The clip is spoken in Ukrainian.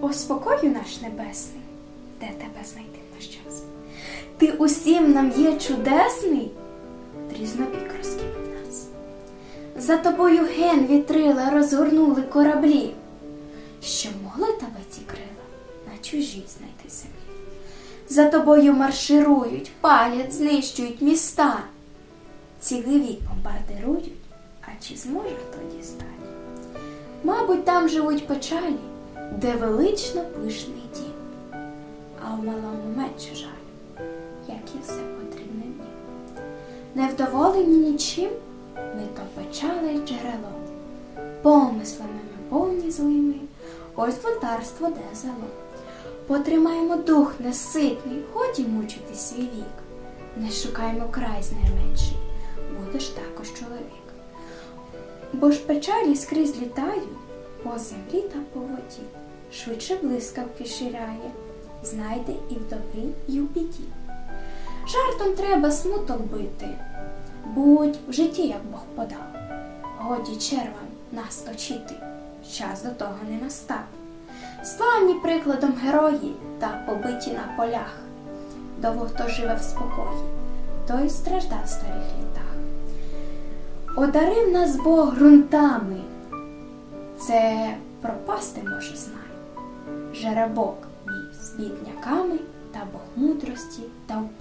О спокою наш небесний, де тебе знайти в наш час? Ти усім нам є чудесний, різнобік розкинув нас. За тобою ген вітрила розгорнули кораблі, що могли тебе ті крила на чужій знайти землі. За тобою марширують, палять, знищують міста. Цілий вік бомбардирують, а чи зможе хто дістати? Мабуть, там живуть печалі, де велично пишний дім, а в малому менше жаль, як і все потрібне в. Невдоволені нічим, ми то печали джерело, помислами ми повні злими, ось бунтарство де зело. Потримаємо дух неситний, годі мучити свій вік. Не шукаймо край з найменший, будеш також чоловік. Бо ж печалі скрізь літають землі та по воді. Швидше блискавки ширяє, знайде і в добрі, і в біді. Жартом треба смуток бити, будь в житті, як Бог подав. Годі червам нас точити, час до того не настав. Славні прикладом герої та побиті на полях. Довго хто живе в спокої, той страждав в старих літах. Одарив нас Бог ґрунтами, це пропасти може знай. Жеребок мій з бідняками та Бог мудрості та впай.